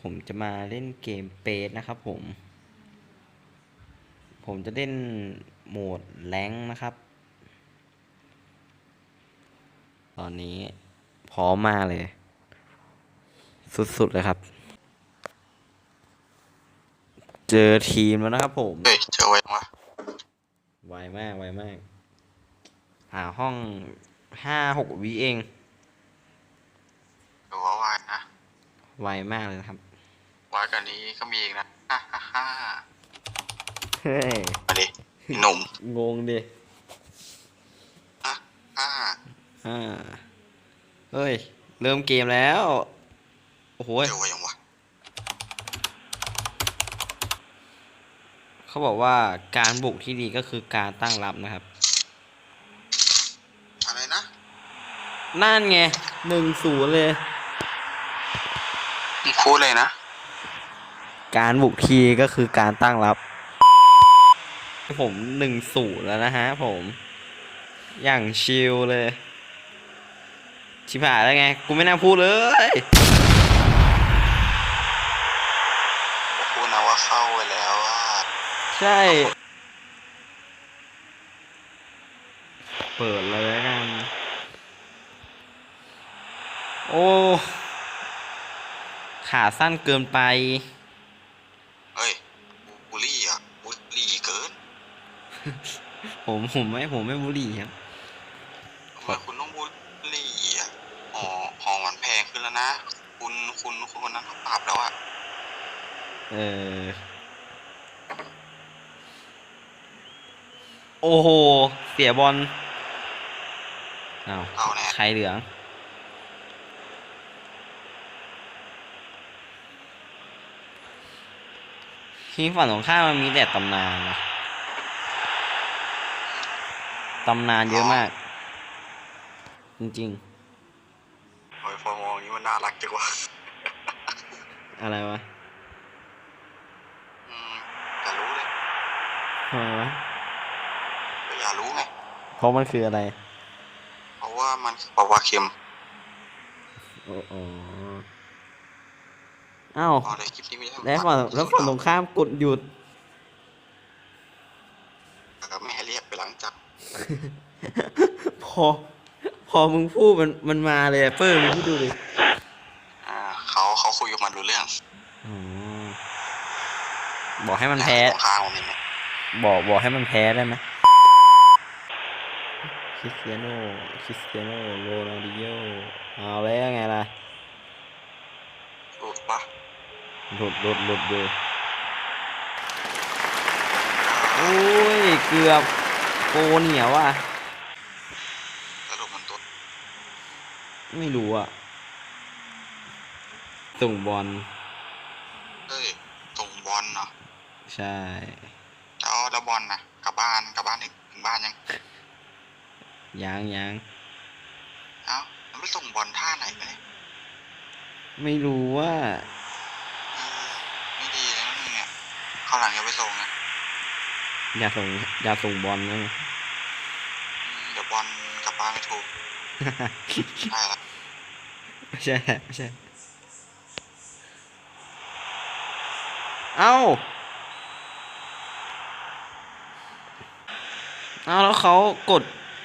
ผมจะมาเล่นเกมเปสนะครับผม ผมจะเล่นโหมดแรงค์นะครับ ตอนนี้พร้อมมากเลย สุดๆเลยครับ เจอทีมแล้วนะครับผมเฮ้ยเจอไว้ยังวะไวมากไวมาก หาห้องห้าหกวิเองดูว่าวายนะ ไวมากเลยนะครับวายกันนี้ก็มีอีกนะฮ่าฮ่าฮ่าเฮ้ยมาดิหนุ่มงงดิฮ่าฮ่าอ่าเฮ้ย เริ่มเกมแล้ว โอ้โหเจอไว้ยังวะเขาบอกว่าการบุกที่ดีก็คือการตั้งรับนะครับ อะไรนะ นั่นไงหนึ่งศูนย์เลยมึง พูดเลยนะ การบุกที่ดีก็คือการตั้งรับ ผมหนึ่งศูนย์แล้วนะฮะผม อย่างชิลเลย ชิบหายแล้วไง กูไม่น่าพูดเลยพูดนะว่าเข้าไปแล้วว่าใช่ เปิดเลยแล้วกันโอ้ ขาสั้นเกินไป เฮ้ยบุลี่อะบุลี่เกินผมผมไม่ผมไม่บุหรี่ครับทำไมคุณต้องบุลี่อะอ๋อหอมันแพงขึ้นแล้วนะ คุณคุณคุณคนนั้นเขาปรับแล้วอะ เออ โอ้โห เสียบอลอ้าวเอาแน่ ใครเหลือง ทีมฝั่งตรงข้ามมันมีแต่ตำนานนะตำนานเยอะมาก จริงโอ้ยพอมองอย่างนี้มันน่ารักจังวะๆอะไรวะอืมอย่ารู้เลยทำไมวะอย่ารู้ไงเพราะมันคืออะไร เพราะว่ามันคือปลาวาเค็มโอ้โห อ้าวเอาเลยคลิปนี้ไม่ได้แล้วฝั่งแล้วฝั่งตรงข้ามกดหยุดก็ไม่ให้เรียกไปหลังจากพอ พอมึงพูดมันมันมาเลยอะเปิ้ลมึงพูดดูดิอ่าเขาเขาคุยกับมันรู้เรื่องอ๋อบอกให้มันแพ้ตรงข้างผมนี่บอกบอกให้มันแพ้ได้ไหมคริสเตียโนคริสเตียโนโรนัลดิโยเอาแล้วไงล่ะ หลุดปะ หลุดหลุดหลุดอยู่โอ้ย เกือบโกเหนียวว่ะสรุปมันตัวไม่รู้อะส่งบอลเฮ้ยส่งบอลเนาะใช่แล้วแล้วบอลนะกลับบ้านกลับบ้านถึงถึงบ้านยังยังยังเอ้ามันไม่ส่งบอลท่าไหนไปเนี่ยไม่รู้ว่า เออไม่ดีเลยนะมึงเนี่ย ข้าวหลังอย่าไปส่งนะอย่าส่งอย่าส่งบอลนะอืมเดี๋ยวบอลกลับบ้านไม่ถูกใช่ละไม่ใช่ไม่ใช่ เอ้า เอ้าแล้วเขากด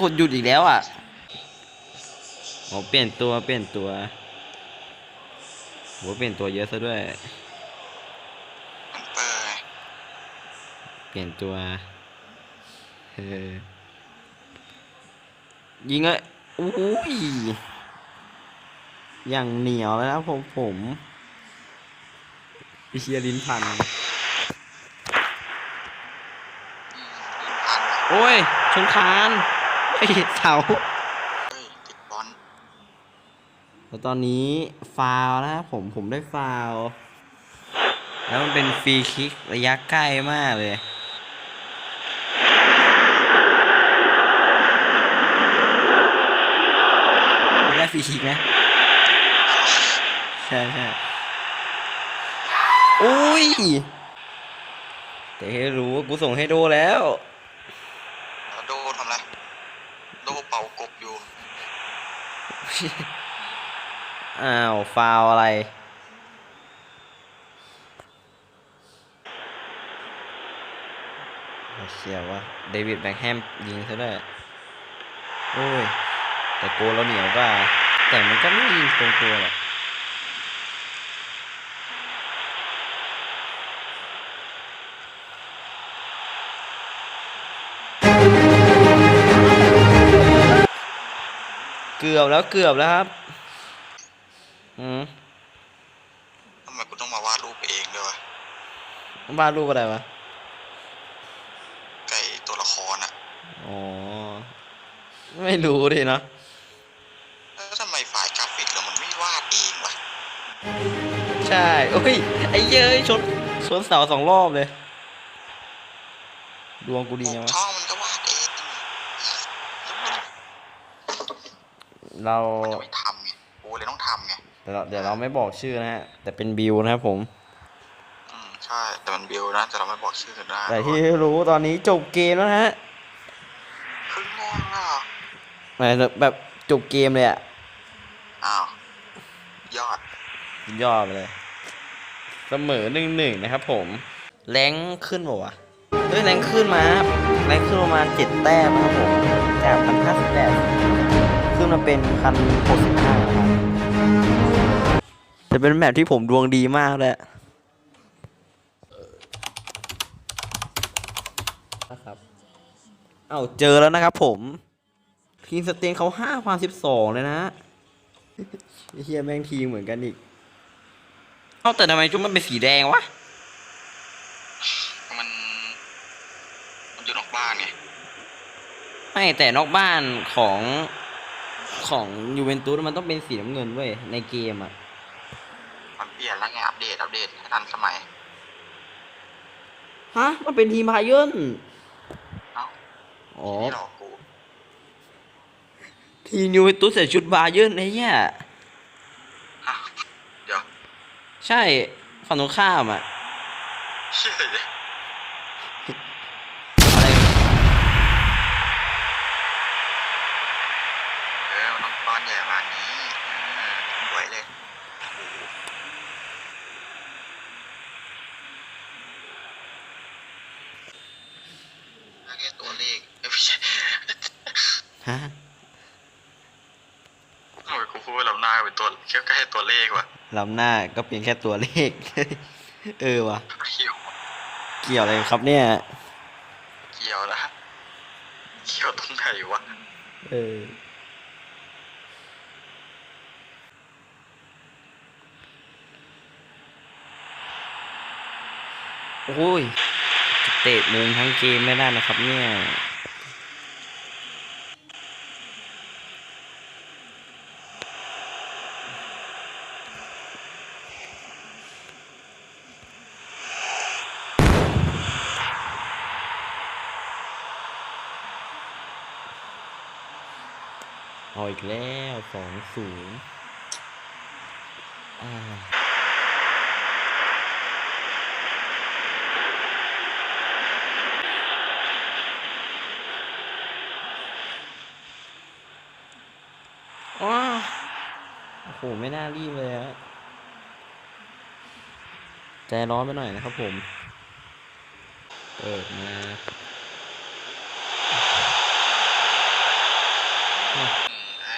กดหยุดอีกแล้วอะโอ้เปลี่ยนตัวเปลี่ยนตัวโหเปลี่ยนตัวเยอะซะด้วย มันเปิด เป ลี่ยนตัวเออยิงเลยอุ้ยอย่างเหนียวแล้วนะผมผมเชียลิ้นพันอืมพันอะโอ้ย ชนคานไอ้เสาเฮ้ยติดบอลแล้วตอนนี้ฟาวล์นะครับผมผมได้ฟาวล์แล้วมันเป็นฟรีคิกระยะใกล้มากเลย ฟรีชิกหมใช่ใช่อุ้ยแต่รู้ว่ากูส่งให้โดแล้ว โดทำไร โดเป่ากบอยู่ อ้าว ฟาวอะไรเสียว่าเดวิดแบ็กแฮมยิงซะด้วยโอ้ย แต่โกเราเหนียวกว่า แต่มันก็ไม่ยิงตรงตัวหรอกเกือบแล้วเกือบแล้วครับ อืมทำไมกูต้องมาวาดรูปเองด้วยวะวาดรูปอะไรวะ ไก่ตัวละครอะอ๋อ ไม่รู้ดิเนาะ ใช่โอ้ยไอ้เย้ยชนชนเสาสองรอบเลย ดวงกูดีปไงกวะช่องมันก็วาดเองมันเรา มันจะไม่ทำไงกูเลยต้องทำไงเดี๋ยวเราเดี๋ยวเราไม่บอกชื่อนะฮะ แต่เป็นบิวนะครับผม อืมใช่แต่มันบิวนะแต่เราไม่บอกชื่อกันได้แต่ที่รู้ตอนนี้จบเกมแล้วนะฮะครึ่งแรกแล้วเหรอหมายถึงแบบจบเกมเลยอะ อ้าว ยอด สุด ยอดไปเลย เสมอหนึ่งหนึ่งนะครับผม แรงขึ้นบ่วะเฮ้ยแรงขึ้นมาครับแรงขึ้นประมาณเจ็ดแต้มนะครับผม จากพันห้าสิบแปดขึ้นมาเป็นพันหกสิบห้าครับจะเป็นแบบที่ผมดวงดีมากเลยนะครับ เอาเจอแล้วนะครับผมทีมสเตนเขาห้าพันสิบสองเลยนะไอ้เฮียแม่งทีมเหมือนกันอีกเอ้าแต่ทำไมจุ๊บมันเป็นสีแดงวะ มัน มันอยู่นอกบ้านไง ไม่แต่นอกบ้านของของยูเวนตุสมันต้องเป็นสีน้ำเงินเว้ยในเกมอะ มันเปลี่ยนแล้วไงอัปเดตอัปเดตให้ทันสมัย ฮะ มันเป็นทีมพาเยินเอ้าอ๋อนี่หลอกกู ทีมยูเวนตุสใส่ชุดบาเยินไอ้เหี้ย ฮะเดี๋ยว ใช่ฝั่งตรงข้ามอะเชื่อเลยอะไรเออมันต้องก้อนใหญ่ประมาณนี้เออสวยเลยโอ้โหแค่ตัวเลขเอ้ยไม่ใช่ฮะทำไมกูพูดว่าลำหน้าเป็นตัวแค่แค่ตัวเลขวะ ลำหน้าก็เพียงแค่ตัวเลข เออวะเกี่ยวเกี่ยวอะไรครับเนี่ย เกี่ยวนะเกี่ยวตรงไหนวะ เออ โอ้ยจะเตะมุมทั้งเกมไม่ได้นะครับเนี่ย เอาอีกแล้วสองศูนย์อ่าว้าโอ้โห ไม่น่ารีบเลยฮะใจร้อนไปหน่อยนะครับผม เปิดมา อืมไอ้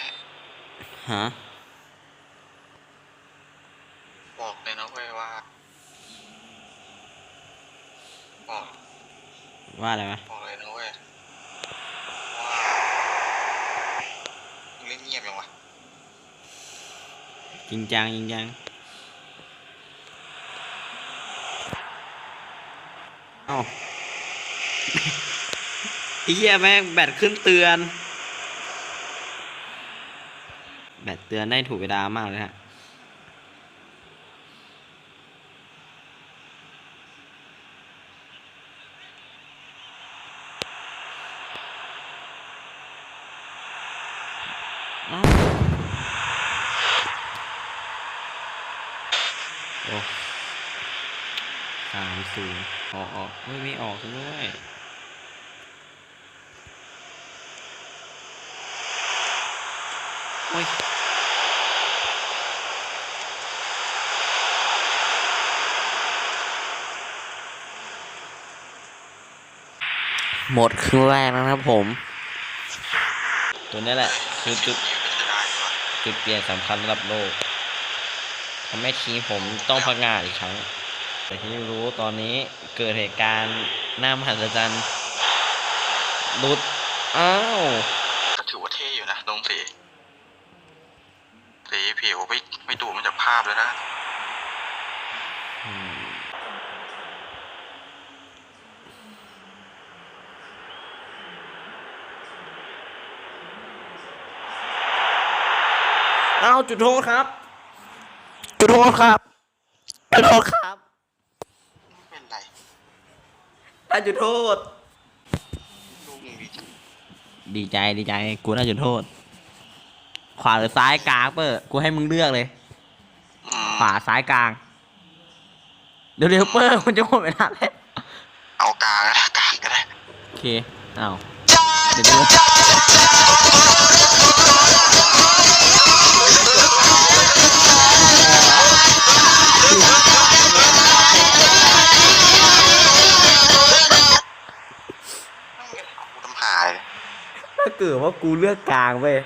ฮะ บอกเลยนะเว้ยว่า บอกว่าอะไรวะบอกเลยนะเว้ยว่ามึงเล่นเงียบยังวะจริงจังจริงจังเอ้าไอ้เหี้ยแม่งแบตขึ้นเตือน แบต เตือนได้ถูกเวลามากเลยฮะโอ้สามศูนย์ออกออกเฮ้ยไม่ออกซะด้วยโอ้ย หมดครึ่งแรกแล้วนะครับผม ตัวนี้แหละ คือจุดจุดเปลี่ยนสำคัญระดับโลกทำให้ทีมผมต้องพังงาดอีกครั้ง แต่ที่รู้ตอนนี้เกิดเหตุการณ์น่ามหัศจรรย์ลุด อ้าว ก็ถือว่าเท่อยู่นะลงสีสีผิวไม่ไม่ดูดมันจากภาพเลยนะ อืม เอาจุดโทษครับ จุดโทษครับจุดโทษครับไม่เป็นไรได้จุดโทษ ลูกมึงดีจังดีใจดีใจ กูได้จุดโทษ ขวาหรือซ้ายกลางเปอร์กูให้มึงเลือกเลย อืมขวาซ้ายกลาง เดี๋ยวเดี๋ยวเปอร์มันจะหมดเวลาแล้วเอากลางก็ได้กลางก็ได้โอเคอ้าวเดี๋ยวดูกู เกิดว่ากูเลือกกลางเว้ย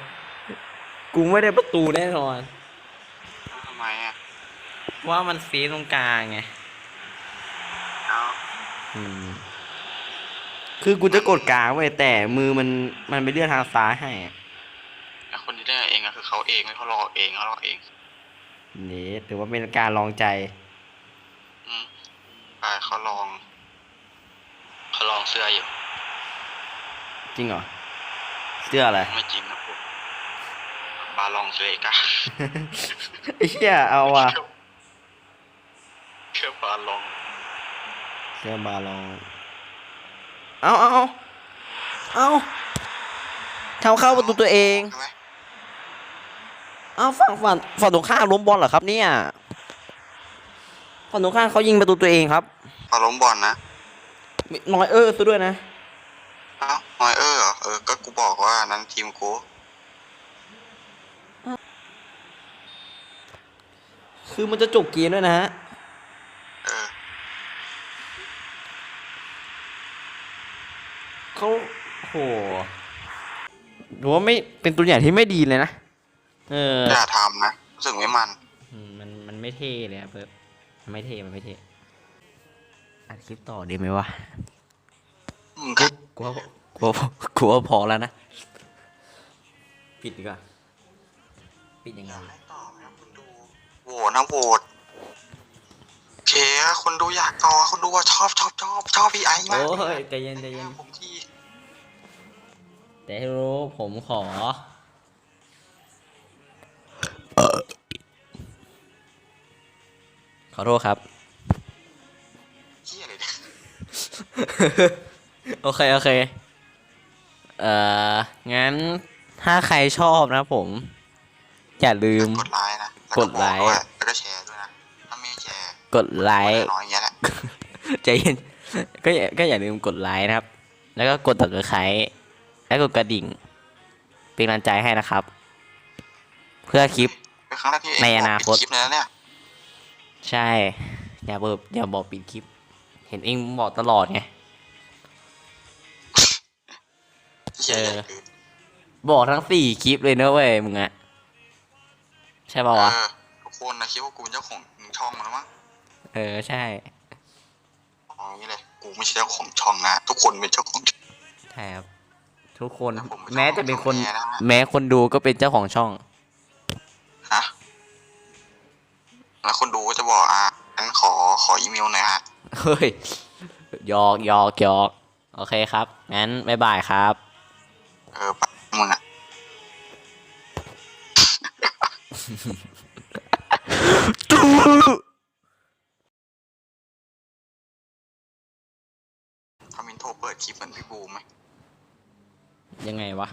กูไม่ได้ประตูแน่นอน ทำไมอะว่ามันฟีดตรงกลางไงเอาอืมคือกูจะกดกลางเว้ยแต่มือมันมันไปเลื่อนทางซ้ายให้อะไอ้คนที่ได้เองอะคือเขาเองไม่เขารอเองเขารอเอง นี่ถือว่าเป็นการลองใจ อืมไปเขาลองเขาลองเสื้ออยู่จริงเหรอ เสื้ออะไร ไม่จริงนะพวกบาลองเสื้อเอกอะไอ้เหี้ยเอาว่ะเชื่อบาลองเสื้อบาลอง เอาเอาเอาเอาทำเข้าประตูตัวเอง ใช่ไหมเอาฝั่งฝั่งฝั่งตรงข้ามล้มบอลเหรอครับเนี่ย ฝั่งตรงข้ามเขายิงประตูตัวเองครับ พอล้มบอลนะ น้อยเออซะด้วยนะ เอ้า หอยเออเหรอเออ ก็กูบอกว่านั้นทีมกูคือมันจะจบเกมด้วยนะฮะเออเขาโหถือว่าไม่เป็นตัวอย่างที่ไม่ดีเลยนะ เอออย่าทำนะรู้สึกไม่มัน อืมมันมันไม่เท่เลยอะเพิร์มันไม่เท่มันไม่เท่อัดคลิปต่อดีไหมวะมึงก็กูว่ากูว่ากูว่าพอแล้วนะ ปิดดีกว่า ปิดยังไงอยากให้ต่อนะคุณดูโหวตนะโหวตโอเคอะคนดูอยากต่อคนดูว่าชอบชอบชอบชอบพี่ไอ้มากโอ้ยใจเย็นใจเย็นผมที่แต่ให้รู้ผมขอ ขอโทษครับเที่ยเลยเนี่ยโอเค โอเค เอ่อ งั้นถ้าใครชอบนะผม อย่าลืม กดไลค์นะแวกดไลค์โหวตด้วยแล้วก็แชร์ด้วยนะถ้าไม่แชร์กดไลค์ น้อยอย่างเงี้ยแหละ ใจเย็น ก็อย่าก็อย่าลืมกดไลค์นะครับ แล้วก็กดติดตามและกดกระดิ่ง เป็นกำลังใจให้นะครับ เพื่อคลิป เป็นครั้งแรกที่เองในอนาคตบอกปิดคลิปเลยนะเนี่ยใช่ อย่าเบิบอย่าบอกปิดคลิป เห็นเองบอกตลอดไง เหี้ยเออใหญ่กินบอกทั้งสี่คลิปเลยเนอะเว้ยมึงอะใช่ป่าวะเออทุกคนนะคิดว่ากูเป็นเจ้าของช่องมันแล้วมั้งเออ ใช่ เอาอย่างนี้เลย กูไม่ใช่เจ้าของช่องนะ ทุกคนเป็นเจ้าของช่อง ใช่ครับ ทุกคนแล้วผมไม่แม้จะเป็นคนชอบแม่นะแม้คนดูก็เป็นเจ้าของช่องฮะแล้วคนดูก็จะบอกอะงั้นขอขออีเมลหน่อยฮะ เฮ้ยหยอกหยอกหยอก โอเคครับ งั้น บ๊ายบายครับ เออปะมึงอะทำอินโทรเปิดคลิปเหมือนพี่บูมไหมยังไงวะ